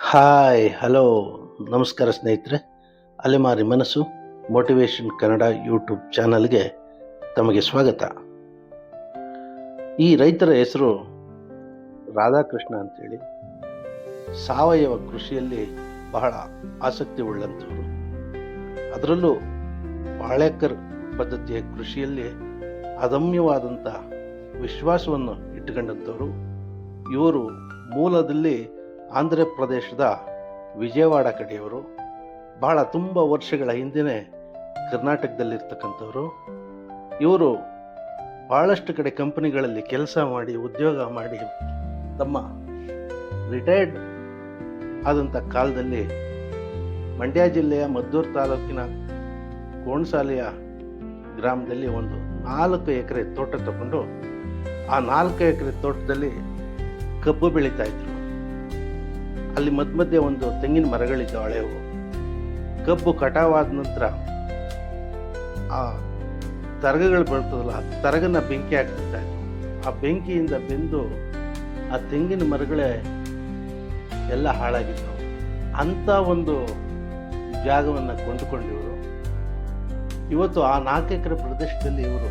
Hi, hello, ನಮಸ್ಕಾರ ಸ್ನೇಹಿತರೆ. ಅಲೆಮಾರಿ ಮನಸ್ಸು ಮೋಟಿವೇಶನ್ ಕನ್ನಡ ಯೂಟ್ಯೂಬ್ ಚಾನಲ್ಗೆ ತಮಗೆ ಸ್ವಾಗತ. ಈ ರೈತರ ಹೆಸರು ರಾಧಾಕೃಷ್ಣ ಅಂತೇಳಿ. ಸಾವಯವ ಕೃಷಿಯಲ್ಲಿ ಬಹಳ ಆಸಕ್ತಿ ಉಳ್ಳಂಥವ್ರು. ಅದರಲ್ಲೂ ಬಾಳೆಕರ್ ಪದ್ಧತಿಯ ಕೃಷಿಯಲ್ಲಿ ಅದಮ್ಯವಾದಂಥ ವಿಶ್ವಾಸವನ್ನು ಇಟ್ಟುಕೊಂಡಂಥವ್ರು. ಇವರು ಮೂಲದಲ್ಲಿ ಆಂಧ್ರ ಪ್ರದೇಶದ ವಿಜಯವಾಡ ಕಡೆಯವರು ಬಹಳ ತುಂಬ ವರ್ಷಗಳ ಹಿಂದೆಯೇ ಕರ್ನಾಟಕದಲ್ಲಿರ್ತಕ್ಕಂಥವರು. ಇವರು ಭಾಳಷ್ಟು ಕಡೆ ಕಂಪನಿಗಳಲ್ಲಿ ಕೆಲಸ ಮಾಡಿ, ಉದ್ಯೋಗ ಮಾಡಿ ತಮ್ಮ ರಿಟೈರ್ಡ್ ಆದಂಥ ಕಾಲದಲ್ಲಿ ಮಂಡ್ಯ ಜಿಲ್ಲೆಯ ಮದ್ದೂರು ತಾಲೂಕಿನ ಕೋಣಸಾಲೆಯ ಗ್ರಾಮದಲ್ಲಿ ಒಂದು ನಾಲ್ಕು ಎಕರೆ ತೋಟ ತಗೊಂಡು ಆ ನಾಲ್ಕು ಎಕರೆ ತೋಟದಲ್ಲಿ ಕಬ್ಬು ಬೆಳೀತಾ ಇದ್ರು. ಅಲ್ಲಿ ಮಧ್ಯ ಮಧ್ಯೆ ಒಂದು ತೆಂಗಿನ ಮರಗಳಿದ್ದವು ಹಳೆವು. ಕಬ್ಬು ಕಟಾವಾದ ನಂತರ ಆ ತರಗಗಳು ಬರ್ತದಲ್ಲ ಆ ತರಗನ್ನ ಬೆಂಕಿ ಹಾಕ್ತಿರ್ತಾ ಆ ಬೆಂಕಿಯಿಂದ ಬೆಂದು ಆ ತೆಂಗಿನ ಮರಗಳೇ ಎಲ್ಲ ಹಾಳಾಗಿದ್ದವು. ಅಂಥ ಒಂದು ಜಾಗವನ್ನು ಕೊಂಡುಕೊಂಡಿವರು. ಇವತ್ತು ಆ ನಾಲ್ಕು ಎಕರೆ ಪ್ರದೇಶದಲ್ಲಿ ಇವರು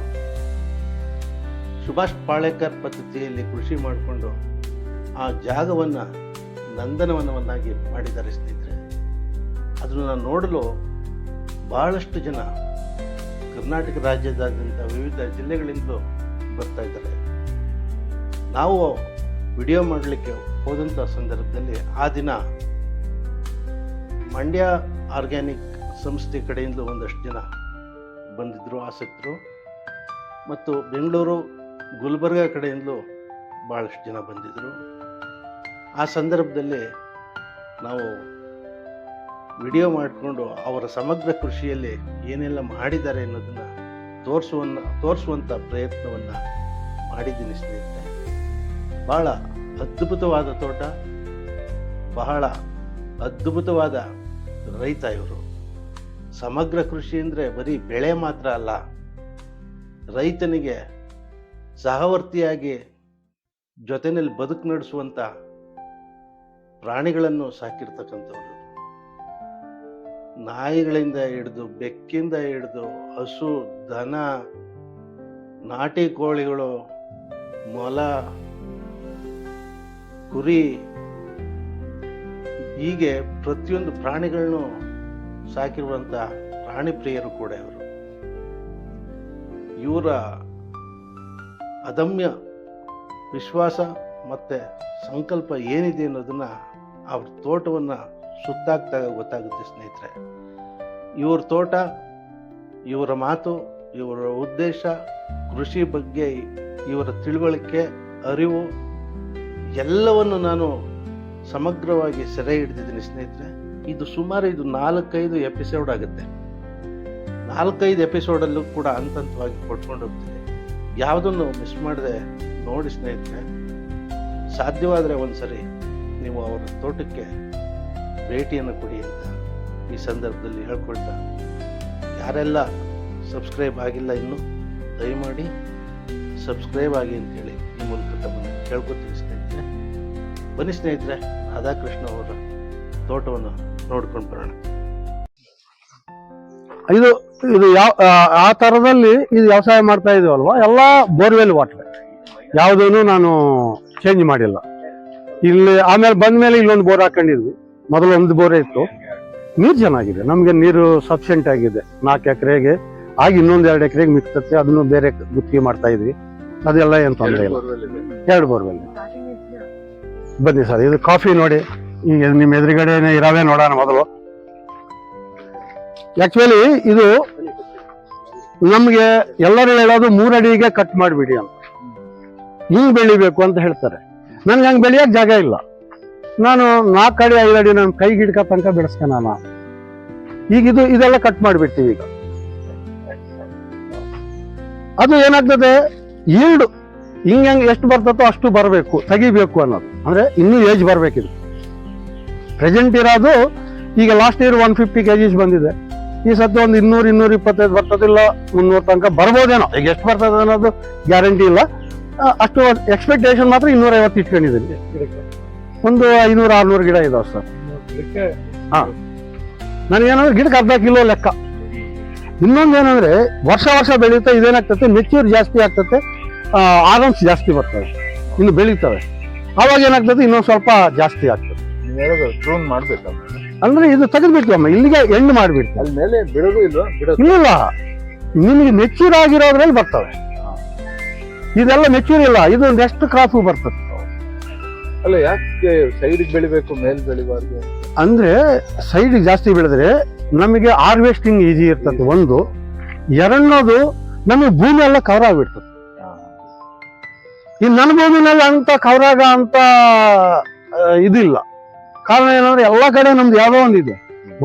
ಸುಭಾಷ್ ಪಾಳೇಕರ್ ಪದ್ಧತಿಯಲ್ಲಿ ಕೃಷಿ ಮಾಡಿಕೊಂಡು ಆ ಜಾಗವನ್ನು ನಂದನವನವನ್ನಾಗಿ ಮಾಡಿದ್ದಾರೆ ಸ್ನೇಹಿತರೆ. ಅದನ್ನು ನೋಡಲು ಬಹಳಷ್ಟು ಜನ ಕರ್ನಾಟಕ ರಾಜ್ಯದಾದ್ಯಂತ ವಿವಿಧ ಜಿಲ್ಲೆಗಳಿಂದಲೂ ಬರ್ತಾ ಇದ್ದಾರೆ. ನಾವು ವಿಡಿಯೋ ಮಾಡಲಿಕ್ಕೆ ಹೋದಂಥ ಸಂದರ್ಭದಲ್ಲಿ ಆ ದಿನ ಮಂಡ್ಯ ಆರ್ಗ್ಯಾನಿಕ್ ಸಂಸ್ಥೆ ಕಡೆಯಿಂದ ಒಂದಷ್ಟು ಜನ ಬಂದಿದ್ದರು, ಆಸಕ್ತರು. ಮತ್ತು ಬೆಂಗಳೂರು ಗುಲ್ಬರ್ಗ ಕಡೆಯಿಂದಲೂ ಭಾಳಷ್ಟು ಜನ ಬಂದಿದ್ದರು. ಆ ಸಂದರ್ಭದಲ್ಲಿ ನಾವು ವಿಡಿಯೋ ಮಾಡಿಕೊಂಡು ಅವರ ಸಮಗ್ರ ಕೃಷಿಯಲ್ಲಿ ಏನೆಲ್ಲ ಮಾಡಿದ್ದಾರೆ ಅನ್ನೋದನ್ನು ತೋರಿಸುವನ್ನ ತೋರಿಸುವಂಥ ಪ್ರಯತ್ನವನ್ನು ಮಾಡಿದ್ದೀನಿ ಸ್ನೇಹಿತರೆ. ಬಹಳ ಅದ್ಭುತವಾದ ತೋಟ, ಬಹಳ ಅದ್ಭುತವಾದ ರೈತ ಇವರು. ಸಮಗ್ರ ಕೃಷಿ ಅಂದರೆ ಬರೀ ಬೆಳೆ ಮಾತ್ರ ಅಲ್ಲ, ರೈತನಿಗೆ ಸಹವರ್ತಿಯಾಗಿ ಜೊತೆಯಲ್ಲಿ ಬದುಕು ನಡೆಸುವಂಥ ಪ್ರಾಣಿಗಳನ್ನು ಸಾಕಿರ್ತಕ್ಕಂಥವ್ರು. ನಾಯಿಗಳಿಂದ ಹಿಡಿದು, ಬೆಕ್ಕಿಂದ ಹಿಡಿದು, ಹಸು, ದನ, ನಾಟಿ ಕೋಳಿಗಳು, ಮೊಲ, ಕುರಿ, ಹೀಗೆ ಪ್ರತಿಯೊಂದು ಪ್ರಾಣಿಗಳನ್ನು ಸಾಕಿರುವಂಥ ಪ್ರಾಣಿ ಪ್ರಿಯರು ಕೂಡ ಇವರು. ಇವರ ಅದಮ್ಯ ವಿಶ್ವಾಸ ಮತ್ತು ಸಂಕಲ್ಪ ಏನಿದೆ ಅನ್ನೋದನ್ನ ಅವ್ರ ತೋಟವನ್ನು ಸುತ್ತಾಗ್ತಾ ಗೊತ್ತಾಗುತ್ತೆ ಸ್ನೇಹಿತರೆ. ಇವ್ರ ತೋಟ, ಇವರ ಮಾತು, ಇವರ ಉದ್ದೇಶ, ಕೃಷಿ ಬಗ್ಗೆ, ಇವರ ತಿಳುವಳಿಕೆ, ಅರಿವು, ಎಲ್ಲವನ್ನು ನಾನು ಸಮಗ್ರವಾಗಿ ಸೆರೆ ಹಿಡಿದಿದ್ದೀನಿ ಸ್ನೇಹಿತರೆ. ಇದು ಸುಮಾರು ಇದು ನಾಲ್ಕೈದು ಎಪಿಸೋಡ್ ಆಗುತ್ತೆ. ನಾಲ್ಕೈದು ಎಪಿಸೋಡಲ್ಲೂ ಕೂಡ ಹಂತ ಹಂತವಾಗಿ ಕೊಟ್ಕೊಂಡು ಹೋಗ್ತೀನಿ. ಯಾವುದನ್ನು ಮಿಸ್ ಮಾಡದೆ ನೋಡಿ ಸ್ನೇಹಿತರೆ. ಸಾಧ್ಯವಾದರೆ ಒಂದ್ಸರಿ ನೀವು ಅವರ ತೋಟಕ್ಕೆ ಭೇಟಿಯನ್ನು ಕೊಡಿ ಅಂತ ಈ ಸಂದರ್ಭದಲ್ಲಿ ಹೇಳ್ಕೊಳ್ತಾ ಯಾರೆಲ್ಲ ಸಬ್ಸ್ಕ್ರೈಬ್ ಆಗಿಲ್ಲ ಇನ್ನು, ದಯಮಾಡಿ ಸಬ್ಸ್ಕ್ರೈಬ್ ಆಗಿ ಅಂತೇಳಿ ಈ ಮೂಲಕ ತಮ್ಮನ್ನು ಕೇಳ್ಕೊತೀನಿ ಸ್ನೇಹಿತರೆ ಬನ್ನಿ ಸ್ನೇಹಿತರೆ, ರಾಧಾಕೃಷ್ಣ ಅವರ ತೋಟವನ್ನು ನೋಡ್ಕೊಂಡು ಬರೋಣ. ಇದು ಇದು ಯಾವ, ಆ- ಥರದಲ್ಲಿ ಇದು ವ್ಯವಸಾಯ ಮಾಡ್ತಾ ಇದೀವಲ್ವಾ? ಎಲ್ಲ ಬೋರ್ವೆಲ್ ವಾಟರ್. ಯಾವುದೂ ನಾನು ಚೇಂಜ್ ಮಾಡಿಲ್ಲ. ಇಲ್ಲಿ ಆಮೇಲೆ ಬಂದ ಮೇಲೆ ಇಲ್ಲೊಂದು ಬೋರ್ ಹಾಕೊಂಡಿದ್ವಿ. ಮೊದಲು ಒಂದು ಬೋರ್ ಇತ್ತು. ನೀರು ಚೆನ್ನಾಗಿದೆ. ನಮಗೆ ನೀರು ಸಫಿಷಿಯಂಟ್ ಆಗಿದೆ. ನಾಲ್ಕು ಎಕರೆಗೆ ಆಗಿ ಇನ್ನೊಂದು ಎರಡು ಎಕರೆಗೆ ಮಿಕ್ತತ್ತೆ ಅದನ್ನು ಬೇರೆ ಗುತ್ತಿಗೆ ಮಾಡ್ತಾ ಇದ್ವಿ. ಅದೆಲ್ಲ ಏನು ತೊಂದರೆ ಇಲ್ಲ. ಎರಡು ಬೋರ್ವೆಲ್ ಬನ್ನಿ ಸರ್, ಇದು ಕಾಫಿ ನೋಡಿ. ಈಗ ನಿಮ್ಮ ಎದುರುಗಡೆನೆ ಇರಾವೆ ನೋಡೋಣ ಮೊದಲು. ಆಕ್ಚುಲಿ ಇದು ನಮಗೆ ಎಲ್ಲರೂ ಹೇಳೋದು ಮೂರಡಿಗೆ ಕಟ್ ಮಾಡಿಬಿಡಿ ಅಂತ. ಹಿಂಗ್ ಬೆಳಿಬೇಕು ಅಂತ ಹೇಳ್ತಾರೆ. ನನ್ಗೆ ಹಂಗೆ ಬೆಳೆಯೋಕೆ ಜಾಗ ಇಲ್ಲ. ನಾನು ನಾಲ್ಕು ಅಡಿ ಐದು ಅಡಿ ನನ್ನ ಕೈ ಗಿಡಕ ತನಕ ನಾನು. ಈಗ ಇದು, ಇದೆಲ್ಲ ಕಟ್ ಮಾಡಿಬಿಡ್ತೀವಿ ಈಗ. ಅದು ಏನಾಗ್ತದೆ? ಈಲ್ಡು, ಹಿಂಗೆ ಹೆಂಗೆ ಎಷ್ಟು ಬರ್ತದೋ ಅಷ್ಟು ಬರಬೇಕು, ತೆಗಿಬೇಕು ಅನ್ನೋದು. ಅಂದರೆ ಇನ್ನೂ ಏಜ್ ಬರಬೇಕಿದೆ. ಪ್ರೆಸೆಂಟ್ ಇರೋದು, ಈಗ last year one fifty KGs ಬಂದಿದೆ. ಈ ಸತ್ತು ಒಂದು ಇನ್ನೂರು ಇನ್ನೂರು ಇಪ್ಪತ್ತೈದು ಬರ್ತದಿಲ್ಲ, ಮುನ್ನೂರು ತನಕ ಬರ್ಬೋದೇನೋ. ಈಗ ಎಷ್ಟು ಬರ್ತದೆ ಅನ್ನೋದು ಗ್ಯಾರಂಟಿ ಇಲ್ಲ. ಅಷ್ಟು ಎಕ್ಸ್ಪೆಕ್ಟೇಷನ್ ಮಾತ್ರ ಇನ್ನೂರ ಐವತ್ತು ಇಟ್ಕೊಂಡಿದ್ದೀನಿ. ಒಂದು ಐನೂರು ಆರ್ನೂರು ಗಿಡ ಇದಾವೆ ಸರ್. ನನಗೇನಂದ್ರೆ ಗಿಡಕ್ಕೆ ಅರ್ಧ ಕಿಲೋ ಲೆಕ್ಕ. ಇನ್ನೊಂದು ಏನಂದ್ರೆ ವರ್ಷ ವರ್ಷ ಬೆಳೀತಾ ಇದೇನಾಗ್ತದೆ ಮೆಚ್ಯೂರ್ ಜಾಸ್ತಿ ಆಗ್ತದೆ ಆರನ್ಸ್ ಜಾಸ್ತಿ ಬರ್ತವೆ. ಇನ್ನು ಬೆಳೀತವೆ. ಅವಾಗ ಏನಾಗ್ತದೆ ಇನ್ನೊಂದು ಸ್ವಲ್ಪ ಜಾಸ್ತಿ ಆಗ್ತದೆ. ಡ್ರೋನ್ ಅಂದ್ರೆ ಇದು ತೆಗೆದ್ಬಿಡ್ತೀವಮ್ಮ ಇಲ್ಲಿಗೆ ಎಂಡ್ ಮಾಡ್ಬಿಡ್ತೀವಿ. ಅಲ್ಲಿ ಮೇಲೆ ಬಿಡೋದು ಇಲ್ವಾ? ಬಿಡೋದು. ಇಲ್ಲ ನಿಮಗೆ ಮೆಚ್ಯೂರ್ ಆಗಿರೋದ್ರಲ್ಲಿ ಬರ್ತವೆ. ಇದೆಲ್ಲ ಮೆಚೂರ್ ಇಲ್ಲ. ಇದು ನೆಕ್ಸ್ಟ್ ಕ್ರಾಪ್ ಬರ್ತದೆ. ಅಲ್ಲ ಯಾಕೆ ಸೈಡ್ ಬೆಳಿಬೇಕು ಮೇಲ್ ಬೆಳಿಬಾರ್ದು? ಅಂದ್ರೆ ಸೈಡ್ ಜಾಸ್ತಿ ಬೆಳೆದ್ರೆ ನಮಗೆ ಹಾರ್ವೆಸ್ಟಿಂಗ್ ಈಜಿ ಇರ್ತದೆ. ಒಂದು ಎರಡನೇದು ನಮಗೆ ಭೂಮಿ ಎಲ್ಲ ಕವರ್ ಆಗ್ಬಿಡ್ತದೆ. ಈ ನನ್ನ ಭೂಮಿನಲ್ಲಿ ಅಂತ ಕವರ್ ಆಗ ಅಂತ ಇದಿಲ್ಲ. ಕಾರಣ ಏನಂದ್ರೆ ಎಲ್ಲ ಕಡೆ ನಮ್ದು ಯಾವ್ದೋ ಇದೆ.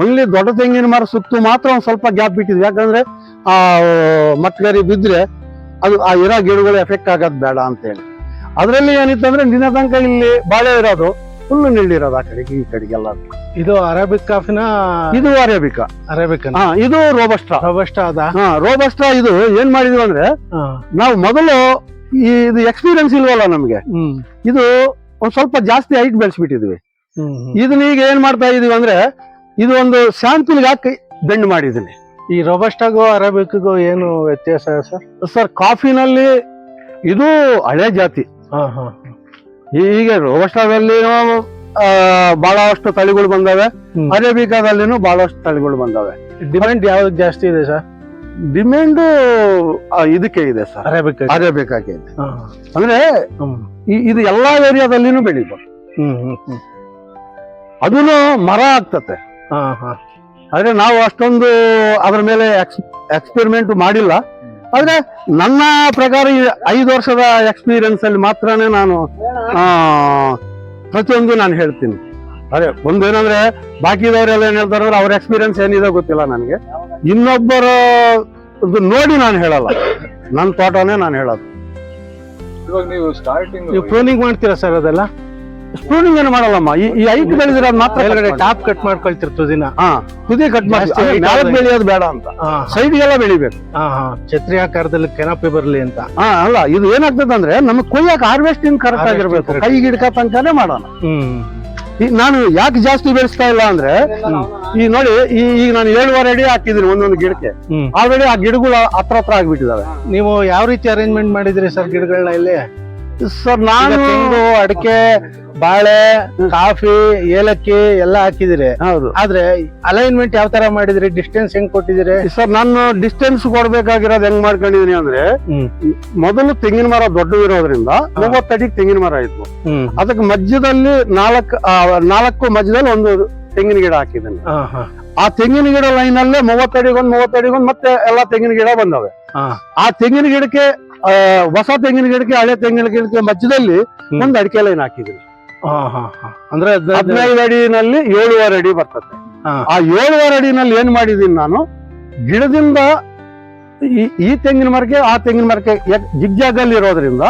ಒಳ್ಳೆ ದೊಡ್ಡ ತೆಂಗಿನ ಮರ ಸುತ್ತು ಮಾತ್ರ ಒಂದು ಸ್ವಲ್ಪ ಗ್ಯಾಪ್ ಬಿಟ್ಟಿದ್ವಿ ಯಾಕಂದ್ರೆ ಆ ಮಟ್ಗರಿ ಬಿದ್ರೆ ಅದು ಆ ಇರೋ ಗಿಡಗಳು ಎಫೆಕ್ಟ್ ಆಗೋದು ಬೇಡ ಅಂತ ಹೇಳಿ. ಅದ್ರಲ್ಲಿ ಏನಿತ್ತಂದ್ರೆ ದಿನ ತನಕ ಇಲ್ಲಿ ಬಾಳೆ ಇರೋದು ಹುಲ್ಲು ನಿಲ್ಲಿರೋದು ಆ ಕಡೆಗೆ ಈ ಕಡೆಗೆಲ್ಲ ಇದು ಅರೇಬಿಕ್ ಕಾಫಿನ ಇದು ಅರೇಬಿಕಾ. ಅರೇಬಿಕ್ ಹಾ ಇದು ರೋಬಸ್ಟ್ರಾ. ರೋಬಸ್ಟ್ರಾ ಅದ ಹಾ ರೋಬಸ್ಟ್ರಾ ಇದು ಏನ್ ಮಾಡಿದ್ವಿ ಅಂದ್ರೆ ನಾವು ಮೊದಲು ಈ ಇದು ಎಕ್ಸ್ಪೀರಿಯನ್ಸ್ ಇಲ್ವಲ್ಲ ನಮ್ಗೆ? ಇದು ಒಂದ್ ಸ್ವಲ್ಪ ಜಾಸ್ತಿ ಹೈಟ್ ಬೆಳೆಸ್ಬಿಟ್ಟಿದ್ವಿ. ಇದನ್ನ ಈಗ ಏನ್ ಮಾಡ್ತಾ ಇದೀವಿ ಅಂದ್ರೆ ಇದು ಒಂದು ಸ್ಯಾಂಪಲ್ ಹಾಕಿ ಬೆಂಡ್ ಮಾಡಿದೀನಿ. ಈ ರೊಬಸ್ಟಾಗೂ ಅರೇಬಿಕ್ಗೂ ಏನು ವ್ಯತ್ಯಾಸ ಸರ್? ಸರ್ ಕಾಫಿನಲ್ಲಿ ಇದು ಹಳೆ ಜಾತಿ. ಈಗ ರೋಬಸ್ಟಾದಲ್ಲಿ ಬಹಳಷ್ಟು ತಳಿಗಳು ಬಂದವೆ. ಅರೇಬಿಕಾದಲ್ಲಿನೂ ಬಹಳಷ್ಟು ತಳಿಗಳು ಬಂದವೆ. ಡಿಮ್ಯಾಂಡ್ ಯಾವ್ದು ಜಾಸ್ತಿ ಇದೆ ಸರ್? ಡಿಮ್ಯಾಂಡ್ ಇದಕ್ಕೆ ಇದೆ ಸರ್. ಅರೇಬಿಕ್ ಅರೇಬಿಕಾಗೆ ಇದೆ. ಅಂದ್ರೆ ಇದು ಎಲ್ಲಾ ಏರಿಯಾದಲ್ಲಿನೂ ಬೆಳಿಬೋದು. ಅದನ್ನು ಮರ ಆಗ್ತತೆ. ಹಾ ಹಾ. ಆದ್ರೆ ನಾವು ಅಷ್ಟೊಂದು ಅದರ ಮೇಲೆ ಎಕ್ಸ್ಪೆರಿಮೆಂಟ್ ಮಾಡಿಲ್ಲ. ಆದ್ರೆ ನನ್ನ ಪ್ರಕಾರ ಈ ಐದು ವರ್ಷದ ಎಕ್ಸ್ಪೀರಿಯನ್ಸ್ ಅಲ್ಲಿ ಮಾತ್ರನೇ ನಾನು ಪ್ರತಿಯೊಂದು ನಾನು ಹೇಳ್ತೀನಿ. ಅದೇ ಒಂದೇನಂದ್ರೆ ಬಾಕಿದವರೆಲ್ಲ ಏನ್ ಹೇಳ್ತಾರೆ ಅಂದ್ರೆ ಅವ್ರ ಎಕ್ಸ್ಪೀರಿಯನ್ಸ್ ಏನಿದೆ ಗೊತ್ತಿಲ್ಲ ನನಗೆ. ಇನ್ನೊಬ್ಬರ ನೋಡಿ ನಾನು ಹೇಳಲ್ಲ. ನನ್ನ ತೋಟನೇ ನಾನು ಹೇಳೋದು. ಇವಾಗ ನೀವು ಸ್ಟಾರ್ಟಿಂಗ್ ನೀವು ಪ್ರೂನಿಂಗ್ ಮಾಡ್ತೀರಾ ಸರ್ ಅದೆಲ್ಲ? ಸ್ಪೂನಿಂಗ್ ಏನು ಮಾಡಲ್ಲಮ್ಮ? ಈ ಈ ಐಟ್ ಬೆಳೆದಿರೋ ಮಾತ್ರ ಟಾಪ್ ಕಟ್ ಮಾಡ್ಕೊಳ್ತಿರ್ತು ದಿನ. ಹಾ. ತುದಿ ಕಟ್ ಮಾಡಿ ಜಾಸ್ತಿ height ಮ್ಯಾಲಕ್ ಆದ್ರೆ- ಬೆಳೆಯೋದು ಬೇಡ ಅಂತ. ಹಾ. ಸೈಡ್ಗೆಲ್ಲ ಬೆಳಿಬೇಕು. ಹಾ ಹಾ. ಛತ್ರಿ ಆಕಾರದಲ್ಲಿ ಕೆನಪಿ ಬರಲಿ ಅಂತ. ಹಾ ಅಲ್ಲ ಇದು ಏನಾಗ್ತದೆ ಅಂದ್ರೆ ನಮ್ಗೆ ಕೊಯ್ಯಕ್ ಹಾರ್ವೆಸ್ಟಿಂಗ್ ಕರೆಕ್ಟ್ Harvesting ಆಗಿರ್ಬೇಕು. correct. ಕೈ ಗಿಡಕ ತನಕನೇ ಮಾಡೋಣ. ಹ್ಮ್. ನಾನು ಯಾಕೆ ಜಾಸ್ತಿ ಬೆಳೆಸ್ತಾ ಇಲ್ಲ ಅಂದ್ರೆ ಈ ನೋಡಿ ಈ ಈಗ ನಾನು ಏಳುವರೆ ಅಡಿ ಹಾಕಿದ್ದೀನಿ ಒಂದೊಂದು ಗಿಡಕ್ಕೆ. ಹ್ಮ್. ಆಲ್ರೆಡಿ ಆ ಗಿಡಗಳು ಹತ್ರ ಹತ್ರ ಆಗ್ಬಿಟ್ಟಿದಾವೆ. ನೀವು ಯಾವ ರೀತಿ ಅರೇಂಜ್ಮೆಂಟ್ ಮಾಡಿದ್ರಿ ಸರ್ ಗಿಡಗಳನ್ನ ಇಲ್ಲಿ? ಸರ್ ನಾನು ತೆಂಗು ಅಡಿಕೆ ಬಾಳೆ ಕಾಫಿ ಏಲಕ್ಕಿ ಎಲ್ಲ ಹಾಕಿದಿರಿ ಹೌದು. ಆದ್ರೆ ಅಲೈನ್ಮೆಂಟ್ ಯಾವ ತರ ಮಾಡಿದ್ರಿ? ಡಿಸ್ಟೆನ್ಸ್ ಹೆಂಗ್ ಕೊಟ್ಟಿದಿರಿ ಸರ್ ನಾನು ಡಿಸ್ಟೆನ್ಸ್ ಕೊಡ್ಬೇಕಾಗಿರೋದು ಹೆಂಗ್ ಮಾಡ್ಕೊಂಡಿದೀನಿ ಅಂದ್ರೆ ಮೊದಲು ತೆಂಗಿನ ಮರ ದೊಡ್ಡವಿರೋದ್ರಿಂದ ಮೂವತ್ತಡಿಗೆ ತೆಂಗಿನ ಮರ ಇತ್ತು. ಅದಕ್ಕೆ ಮಧ್ಯದಲ್ಲಿ ನಾಲ್ಕು ನಾಲ್ಕು ಮಧ್ಯದಲ್ಲಿ ಒಂದು ತೆಂಗಿನ ಗಿಡ ಹಾಕಿದ್ದೀನಿ. ಆ ತೆಂಗಿನ ಗಿಡ ಲೈನ್ ಅಲ್ಲೇ ಮೂವತ್ತಡಿಗೊಂದು ಮೂವತ್ತಡಿಗೊಂದು ಮತ್ತೆ ಎಲ್ಲಾ ತೆಂಗಿನ ಗಿಡ ಬಂದವೆ. ಆ ತೆಂಗಿನ ಗಿಡಕ್ಕೆ ಹೊಸ ತೆಂಗಿನ ಗಿಡಕ್ಕೆ ಹಳೆ ತೆಂಗಿನ ಗಿಡಕ್ಕೆ ಮಧ್ಯದಲ್ಲಿ ಒಂದು ಅಡಿಕೆ ಲೈನ್ ಹಾಕಿದ್ರಿ. ಅಂದ್ರೆ ಹದಿನೈದು ಅಡಿನಲ್ಲಿ ಏಳುವರೆ ಅಡಿ ಬರ್ತದೆ. ಆ ಏಳುವರೆ ಅಡಿನಲ್ಲಿ ಏನ್ ಮಾಡಿದೀನಿ ನಾನು? ಗಿಡದಿಂದ ಈ ತೆಂಗಿನ ಮರಕ್ಕೆ ಆ ತೆಂಗಿನ ಮರಕ್ಕೆ ಜಿಗ್ಜಾಗ್ ಅಲ್ಲಿ ಇರೋದ್ರಿಂದ.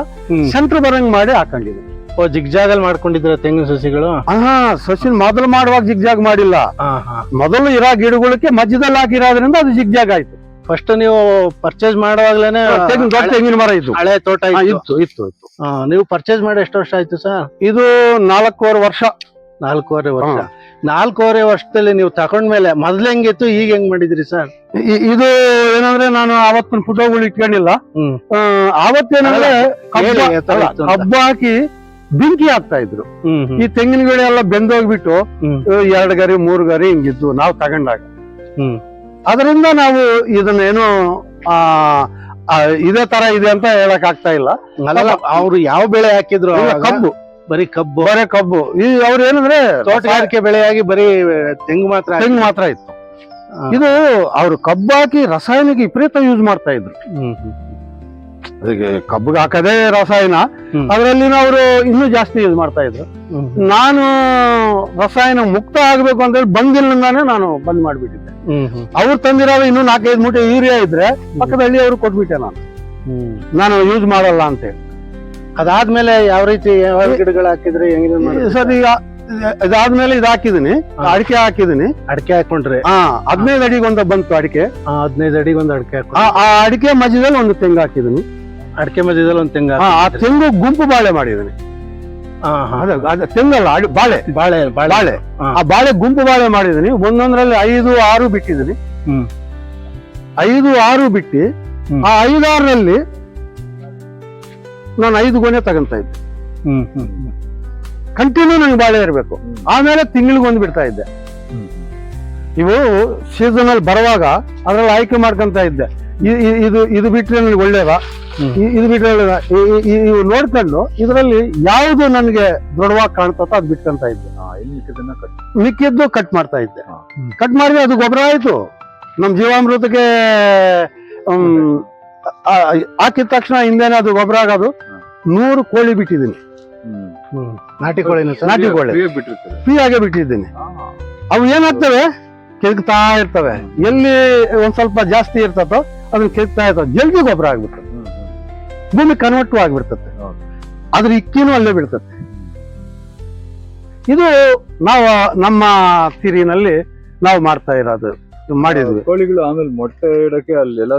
ಸೆಂಟ್ರ್ ಬರಂಗ್ ಮಾಡಿ ಹಾಕೊಂಡಿದ್ದೀನಿ ಓ ಜಿಗ್ಜಾಗಲ್ ಮಾಡ್ಕೊಂಡಿದ್ರ ತೆಂಗಿನ ಸಸಿಗಳು? ಹಾ ಸಸಿನ ಮೊದಲು ಮಾಡುವಾಗ ಜಿಗ್ಜಾಗ್ ಮಾಡಿಲ್ಲ. ಮೊದಲು ಇರೋ ಗಿಡಗಳಿಗೆ ಮಧ್ಯದಲ್ಲಿ ಹಾಕಿರೋದ್ರಿಂದ ಅದು ಜಿಗ್ಜಾಗ್ ಆಯ್ತು. ಫಸ್ಟ್ ನೀವು ಪರ್ಚೇಸ್ ಮಾಡುವಾಗ್ಲೇನೆ ತೆಂಗಿನ ದೊಡ್ಡ ಹಳೆ- ತೆಂಗಿನ ಮರ ಇದ್ದು ಹಳೆ ತೋಟ ಹಾ, ಇತ್ತು. ಇತ್ತು ಇತ್ತು ನೀವು ಪರ್ಚೇಸ್ ಮಾಡಿ ಎಷ್ಟು ವರ್ಷ ಆಯ್ತು ಸರ್? ಇದು ನಾಲ್ಕೂವರೆ ವರ್ಷ. ನಾಲ್ಕೂವರೆ ವರ್ಷ. ಹಾ. ನಾಲ್ಕೂವರೆ ವರ್ಷದಲ್ಲಿ ನೀವು ತಗೊಂಡ್ಮೇಲೆ ಮೊದ್ಲು ಹೆಂಗಿತ್ತು ಈಗ ಹೆಂಗ್ ಮಾಡಿದ್ರಿ ಸರ್? ಇ- ಇದು ಏನಂದ್ರೆ ನಾನು ಅವತ್ತಿನ ಫೋಟೋಗಳು ಇಟ್ಕೊಂಡಿಲ್ಲ ಹ್ಮ್. ಆ, ಅವತ್ತೇನಂದ್ರೆ ಕಬ್ಬ ಹೇಳಿ, ಯಾವ ತರ ಇತ್ತು ಅಂತ. ಕಬ್ಬು ಹಾಕಿ ಬೆಂಕಿ ಹಾಕ್ತಾ ಇದ್ರು. ಹ್ಮ್ ಹ್ಮ್. ಈ ತೆಂಗಿನ ಗಿಡ ಎಲ್ಲ ಬೆಂದೋಗ್ಬಿಟ್ಟು ಹ್ಮ್. ಎರಡು ಗರಿ ಮೂರು ಗರಿ ಹಿಂಗಿದ್ವು ನಾವು ತಗೊಂಡಾಗ. ಹ್ಮ್. ಅದರಿಂದ ನಾವು ಇದನ್ನೇನು ಆ ಇದೇ ತರ ಇದೆ ಅಂತ ಹೇಳಕ್ ಆಗ್ತಾ ಇಲ್ಲ. ಅವ್ರು ಯಾವ ಬೆಳೆ ಹಾಕಿದ್ರು? ಕಬ್ಬು. ಬರೀ ಕಬ್ಬು? ಬರೇ ಕಬ್ಬು. ಈ ಅವ್ರು ಏನಂದ್ರೆ ತೋಟಗಾರಿಕೆ ಬೆಳೆಯಾಗಿ ಬರೀ ತೆಂಗು ಮಾತ್ರ ತೆಂಗು ಮಾತ್ರ ಇತ್ತು. ಇದು ಅವ್ರು ಕಬ್ಬು ಹಾಕಿ ರಾಸಾಯನಿಕ ವಿಪರೀತ ಯೂಸ್ ಮಾಡ್ತಾ ಇದ್ರು. ಅದಕ್ಕೆ ಕಬ್ಬಿಗೆ ಹಾಕದೇ ರಸಾಯನ. ಅದರಲ್ಲಿ ಅವರು ಇನ್ನೂ ಜಾಸ್ತಿ ಯೂಸ್ ಮಾಡ್ತಾ ಇದ್ರು. ನಾನು ರಸಾಯನ ಮುಕ್ತ ಆಗ್ಬೇಕು ಅಂತ ಹೇಳಿ ಬಂದಿಲ್ಲಂದಾನೆ ನಾನು ಬಂದ್ ಮಾಡ್ಬಿಟ್ಟಿದ್ದೆ. ಅವ್ರು ತಂದಿರೋ ಇನ್ನೂ ನಾಲ್ಕೈದು ಮೂಟೆ ಯೂರಿಯಾ ಇದ್ರೆ ಪಕ್ಕದಲ್ಲಿ ಅವ್ರು ಕೊಟ್ಬಿಟ್ಟೆ ನಾನು. ನಾನು ಯೂಸ್ ಮಾಡಲ್ಲ ಅಂತ ಹೇಳಿ. ಅದಾದ್ಮೇಲೆ ಯಾವ ರೀತಿ ಯಾವ ಗಿಡಗಳು ಹಾಕಿದ್ರೆ ಸರ್ ಈಗ ಇದಾದ್ಮೇಲೆ ಇದು ಹಾಕಿದೀನಿ ಅಡಿಕೆ ಹಾಕಿದೀನಿ. ಅಡಿಕೆ ಹಾಕೊಂಡ್ರಿ. ಹಾ ಹದಿನೈದು ಅಡಿಗೊಂದು ಬಂತು ಅಡಿಕೆ. ಆ, ಹದಿನೈದು ಅಡಿಗೆ ಒಂದು ಅಡಿಕೆ ಆ ಆ ಅಡಿಕೆ ಮಧ್ಯದಲ್ಲಿ ಒಂದು ತೆಂಗು ಹಾಕಿದೀನಿ. ಅಡಿಕೆ ಮಧ್ಯದಲ್ಲಿ ಒಂದು ತೆಂಗು ಆ ಆ ತೆಂಗು ಗುಂಪು ಬಾಳೆ ಮಾಡಿದೀನಿ. ಆ ಹಾ. ಅದೇ ಅದೇ ತೆಂಗಲ್ಲ ಅಡಿ- ಬಾಳೆ. ಬಾಳೆ ಬಾಳೆ. ಬಾಳೆ. ಹಾ. ಆ ಬಾಳೆ ಗುಂಪು ಬಾಳೆ ಮಾಡಿದೀನಿ. ಒಂದೊಂದ್ರಲ್ಲಿ ಐದು ಆರು ಬಿಟ್ಟಿದೀನಿ. ಹ್ಮ್. ಐದು ಆರು ಬಿಟ್ಟು ಹ್ಮ್. ಆ ಐದಾರರಲ್ಲಿ ನಾನು ಐದು ಗೊನೆ ತಗೊಂತ ಇದ್ದೆ. ಹ್ಮ್ ಹ್ಮ್ ಹ್ಮ್. ಕಂಟಿನ್ಯೂ ನನಗೆ ಬಾಳೆ ಇರಬೇಕು. ಆಮೇಲೆ ತಿಂಗಳಿಗೆ ಒಂದು ಬಿಡ್ತಾ ಇದ್ದೆ. ಇವು ಸೀಸನಲ್ಲಿ ಬರುವಾಗ ಅದ್ರಲ್ಲಿ ಆಯ್ಕೆ ಮಾಡ್ಕೊಂತ ಇದ್ದೆ. ಇದು ಇದು ಬಿಟ್ರೆ ನನಗೆ ಒಳ್ಳೇದ? ಇದು ಬಿಟ್ರೆ ಒಳ್ಳೇದ? ಇವು ನೋಡ್ಕೊಂಡು ಇದರಲ್ಲಿ ಯಾವುದು ನನಗೆ ದೃಢವಾಗಿ ಕಾಣ್ತೋ ಅದು ಬಿಟ್ಕೊಂತ ಇದ್ದೆ. ಮಿಕ್ಕಿದ್ದು ಕಟ್ ಮಾಡ್ತಾ ಇದ್ದೆ. ಕಟ್ ಮಾಡಿದ್ರೆ ಅದು ಗೊಬ್ಬರ ಆಯ್ತು. ನಮ್ ಜೀವಾಮೃತಕ್ಕೆ ಹಾಕಿದ ತಕ್ಷಣ ಹಿಂದೆನೇ ಅದು ಗೊಬ್ಬರ ಆಗೋದು. ನೂರು ಕೋಳಿ ಬಿಟ್ಟಿದ್ದೀನಿ. ನಾಟಿ ಕೋಳಿನ ಸರ್? ನಾಟಿ ಕೋಳಿ. ಫ್ರೀ ಆಗೇ ಬಿಟ್ಟಿದ್ದೀನಿ. ಅವು ಏನಾಗ್ತವೆ? ಕೆದಕ್ತಾ ಇರ್ತವೆ. ಎಲ್ಲಿ ಒಂದ್ ಸ್ವಲ್ಪ ಜಾಸ್ತಿ ಇರ್ತತೋ ಅದನ್ನ ಕೆದಕ್ತಾ ಇರ್ತವೆ. ಜಲ್ದಿ ಗೊಬ್ಬರ ಆಗ್ಬಿಡ್ತದೆ. ಭೂಮಿ ಕನ್ವರ್ಟ್ ಆಗ್ಬಿಡ್ತದೆ. ಅದ್ರ ಇಕ್ಕಿನೂ ಅಲ್ಲೇ ಬಿಡ್ತದೆ. ಇದು ನಾವು ನಮ್ಮ ತಿರಿನಲ್ಲಿ ನಾವು ಮಾಡ್ತಾ ಇರೋದು. ಮಾಡಿದ್ವಿ. ಕೋಳಿಗಳು ಆಮೇಲೆ ಮೊಟ್ಟೆ ಇಡಕ್ಕೆ ಅಲ್ಲಿ ಇಲ್ಲ